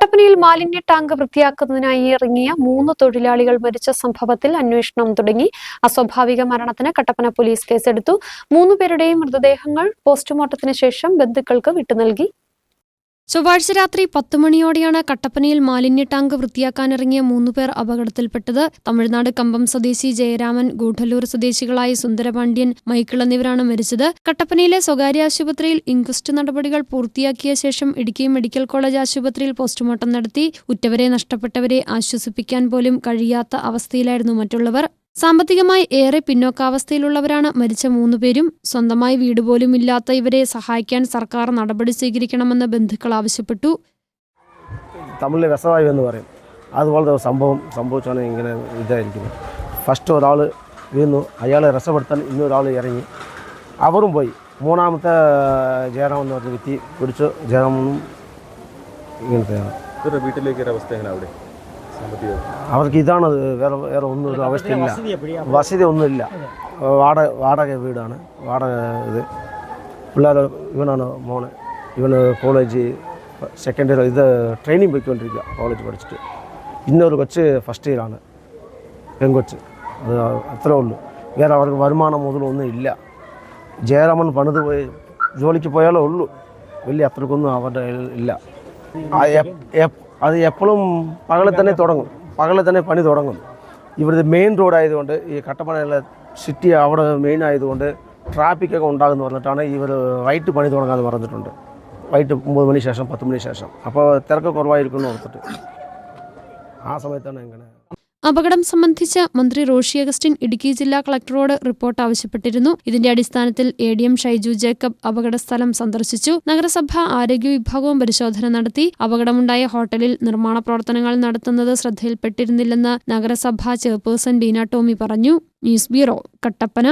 കട്ടപ്പനയിൽ മാലിന്യ ടാങ്ക് വൃത്തിയാക്കുന്നതിനായി ഇറങ്ങിയ മൂന്ന് തൊഴിലാളികൾ മരിച്ച സംഭവത്തിൽ അന്വേഷണം തുടങ്ങി. അസ്വാഭാവിക മരണത്തിന് കട്ടപ്പന പോലീസ് കേസെടുത്തു. മൂന്നുപേരുടെയും മൃതദേഹങ്ങൾ പോസ്റ്റ്മോർട്ടത്തിന് ശേഷം ബന്ധുക്കൾക്ക് വിട്ടുനൽകി. ചൊവ്വാഴ്ച രാത്രി പത്ത് മണിയോടെയാണ് കട്ടപ്പനയിൽ മാലിന്യ ടാങ്ക് വൃത്തിയാക്കാനിറങ്ങിയ മൂന്നുപേർ അപകടത്തിൽപ്പെട്ടത്. തമിഴ്നാട് കമ്പം സ്വദേശി ജയരാമൻ ഗൂഢല്ലൂർ സ്വദേശികളായ സുന്ദരപാണ്ഡ്യൻ മൈക്കിൾ എന്നിവരാണ് മരിച്ചത്. കട്ടപ്പനയിലെ സ്വകാര്യ ആശുപത്രിയിൽ ഇൻക്വസ്റ്റ് നടപടികൾ പൂർത്തിയാക്കിയ ശേഷം ഇടുക്കി മെഡിക്കൽ കോളേജ് ആശുപത്രിയിൽ പോസ്റ്റ്മോർട്ടം നടത്തി. ഉറ്റവരെ നഷ്ടപ്പെട്ടവരെ ആശ്വസിപ്പിക്കാൻ പോലും കഴിയാത്ത അവസ്ഥയിലായിരുന്നു മറ്റുള്ളവർ. സാമ്പത്തികമായി ഏറെ പിന്നോക്കാവസ്ഥയിലുള്ളവരാണ് മരിച്ച മൂന്നുപേരും. സ്വന്തമായി വീട് പോലും ഇല്ലാത്ത ഇവരെ സഹായിക്കാൻ സർക്കാർ നടപടി സ്വീകരിക്കണമെന്ന് ബന്ധുക്കൾ ആവശ്യപ്പെട്ടു. തമിഴിൽ രസവായു എന്ന് പറയും. അതുപോലത്തെ ഒരു സംഭവം സംഭവിച്ചാണ് ഇങ്ങനെ ഇതായിരിക്കുന്നത്. ഫസ്റ്റ് ഒരാൾ വീണു. അയാളെ രസപ്പെടുത്താൻ ഇന്നൊരാൾ ഇറങ്ങി. അവരും പോയി. മൂന്നാമത്തെ ജയറാം എന്ന് പറഞ്ഞ വ്യക്തി പിടിച്ചു ജയറാമെന്നും ഇങ്ങനത്തെയാണ്. വീട്ടിലേക്ക് ഒരു അവസ്ഥ എങ്ങനെ അവിടെ? അവർക്ക് ഇതാണ് വേറെ വേറെ ഒന്നും ഒരു അവസ്ഥയില്ല. വസതി ഒന്നുമില്ല. വാടക വാടക വീടാണ്. വാടക ഇത്. പിള്ളേർ ഇവനാണ് മോന് ഇവന് കോളേജ് സെക്കൻഡ് ഇയർ ഇത് ട്രെയിനിങ് പോയിക്കൊണ്ടിരിക്കുക കോളേജ് പഠിച്ചിട്ട്. ഇന്നൊരു കൊച്ച് ഫസ്റ്റ് ഇയറാണ് പെങ്കൊച്ച് അത് അത്രേ ഉള്ളൂ. വേറെ അവർക്ക് വരുമാനം മുതലൊന്നും ഇല്ല. ജയരാമൻ പണിത് പോയി ജോലിക്ക് പോയാലേ ഉള്ളൂ. വലിയ അത്രക്കൊന്നും അവരുടെ ഇല്ല. അത് എപ്പോഴും പകലിൽ തന്നെ തുടങ്ങും. പകലിൽ തന്നെ പണി തുടങ്ങും. ഇവിടുത്തെ മെയിൻ റോഡ് ആയതുകൊണ്ട് ഈ കട്ടപ്പനയിലെ സിറ്റി അവിടെ മെയിൻ ആയതുകൊണ്ട് ട്രാഫിക്കൊക്കെ ഉണ്ടാകുമെന്ന് പറഞ്ഞിട്ടാണ് ഇവർ വൈകിട്ട് പണി തുടങ്ങാമെന്ന് പറഞ്ഞിട്ടുണ്ട്. വൈകിട്ട് ഒമ്പത് മണി ശേഷം പത്ത് മണി ശേഷം. അപ്പോൾ തിരക്ക് കുറവായിരിക്കും എന്ന് ഓർത്തിട്ട്. ആ സമയത്താണ് ഇങ്ങനെ അപകടം സംബന്ധിച്ച് മന്ത്രി റോഷി അഗസ്റ്റിൻ ഇടുക്കി ജില്ലാ കളക്ടറോട് റിപ്പോർട്ട് ആവശ്യപ്പെട്ടിരുന്നു. ഇതിന്റെ അടിസ്ഥാനത്തിൽ A D M Shaiju Jacob അപകടസ്ഥലം സന്ദർശിച്ചു. നഗരസഭ ആരോഗ്യ വിഭാഗവും പരിശോധന നടത്തി. അപകടമുണ്ടായ ഹോട്ടലിൽ നിർമ്മാണ പ്രവർത്തനങ്ങൾ നടത്തുന്നത് ശ്രദ്ധയിൽപ്പെട്ടിരുന്നില്ലെന്ന് നഗരസഭാ ചെയർപേഴ്സൺ ബീന ടോമി പറഞ്ഞു. News bureau Kattappana.